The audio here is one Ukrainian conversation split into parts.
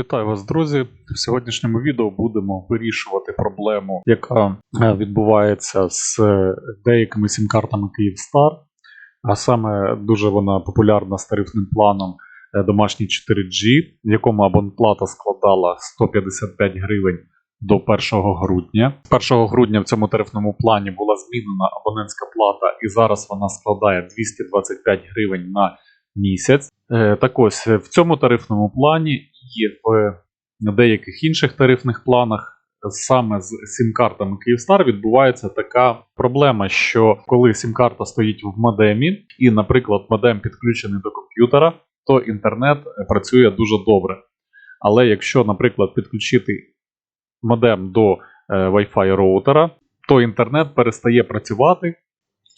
Вітаю вас, друзі! В сьогоднішньому відео будемо вирішувати проблему, яка е, відбувається з е, деякими сім-картами Kyivstar. А саме дуже вона популярна з тарифним планом е, домашній 4G, в якому абонплата складала 155 гривень до 1 грудня. З 1 грудня в цьому тарифному плані була змінена абонентська плата, і зараз вона складає 225 гривень на місяць. Так ось в цьому тарифному плані і в деяких інших тарифних планах. Саме з сім-картами Kyivstar відбувається така проблема, що коли сім-карта стоїть в модемі, і, наприклад, модем підключений до комп'ютера, то інтернет працює дуже добре. Але якщо, наприклад, підключити модем до е, Wi-Fi роутера, то інтернет перестає працювати.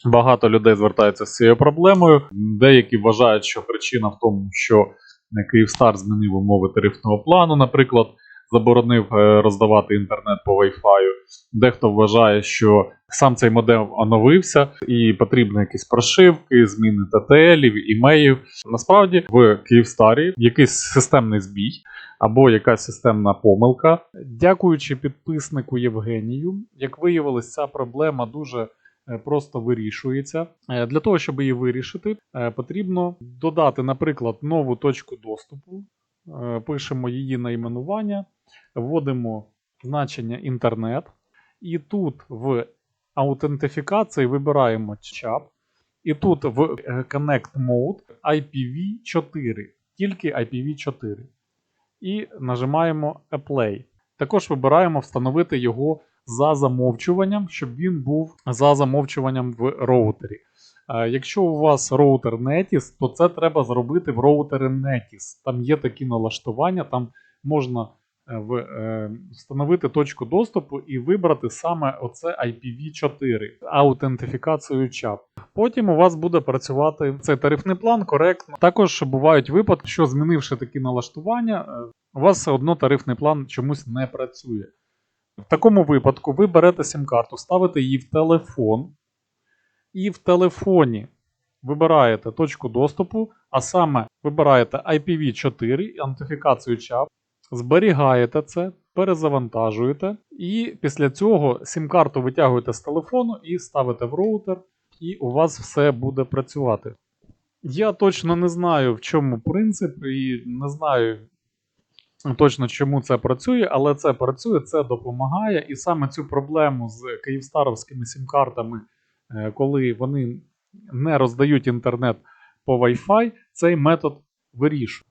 Багато людей звертаються з цією проблемою. Деякі вважають, що причина в тому, що Kyivstar змінив умови тарифного плану, наприклад, заборонив е, роздавати інтернет по Wi-Fi. Дехто вважає, що сам цей модем оновився і потрібні якісь прошивки, зміни TTL, імеїв. Насправді в Kyivstar якийсь системний збій або якась системна помилка. Дякуючи підписнику Євгенію, як виявилось, ця проблема дуже е, просто вирішується. Е, Для того, щоб її вирішити, е, потрібно додати, наприклад, нову точку доступу. Е, Пишемо її найменування, вводимо значення інтернет, і тут в аутентифікації вибираємо ЧАП, і тут в е, Connect Mode IPv4, тільки IPv4. І нажимаємо Apply. Також вибираємо встановити його за замовчуванням, щоб він був за замовчуванням в роутері. Е, Якщо у вас роутер Netis, то це треба зробити в роутері Netis. Там є такі налаштування, там можна е, е, встановити точку доступу і вибрати саме оце IPv4, аутентифікацію ЧАП. Потім у вас буде працювати цей тарифний план коректно. Також бувають випадки, що змінивши такі налаштування, у вас все одно тарифний план чомусь не працює. В такому випадку ви берете сім-карту, ставите її в телефон, і в телефоні вибираєте точку доступу, а саме вибираєте IPv4, ідентифікацію ЧАП, зберігаєте це, перезавантажуєте, і після цього сім-карту витягуєте з телефону і ставите в роутер, і у вас все буде працювати. Я точно не знаю, в чому принцип, і не знаю точно, чому це працює, але це працює, це допомагає. І саме цю проблему з київстаровськими сім-картами, е, коли вони не роздають інтернет по Wi-Fi, цей метод вирішує.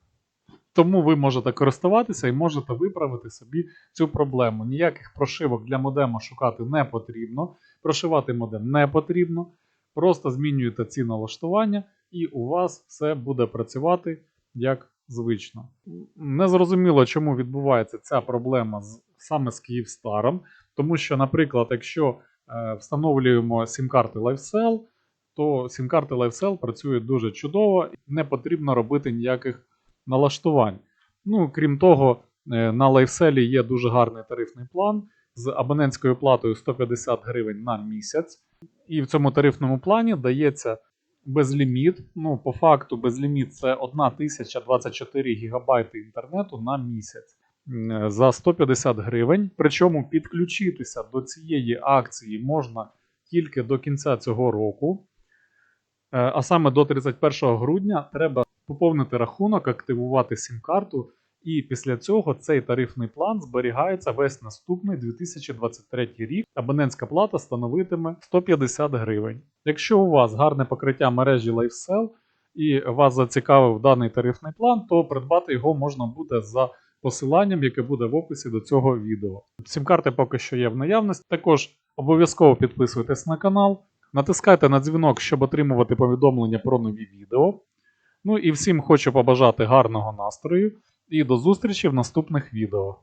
Тому ви можете користуватися і можете виправити собі цю проблему. Ніяких прошивок для модема шукати не потрібно. Прошивати модем не потрібно. Просто змінюєте ці налаштування, і у вас все буде працювати як звично. Незрозуміло, чому відбувається ця проблема з, саме з Київстаром. Тому що, наприклад, якщо е, встановлюємо сім-карти LifeCell, то сім-карти LifeCell працюють дуже чудово, не потрібно робити ніяких налаштувань. Ну, крім того, е, на LifeCell є дуже гарний тарифний план з абонентською платою 150 гривень на місяць. І в цьому тарифному плані дається безліміт. Ну, по факту, безліміт це 1024 ГБ інтернету на місяць за 150 гривень. Причому підключитися до цієї акції можна тільки до кінця цього року. Е, А саме до 31 грудня треба поповнити рахунок, активувати сім-карту, і після цього цей тарифний план зберігається весь наступний 2023 рік. Абонентська плата становитиме 150 гривень. Якщо у вас гарне покриття мережі LifeCell і вас зацікавив даний тарифний план, то придбати його можна буде за посиланням, яке буде в описі до цього відео. Сім-карти поки що є в наявності. Також обов'язково підписуйтесь на канал, натискайте на дзвінок, щоб отримувати повідомлення про нові відео. Ну і всім хочу побажати гарного настрою і до зустрічі в наступних відео.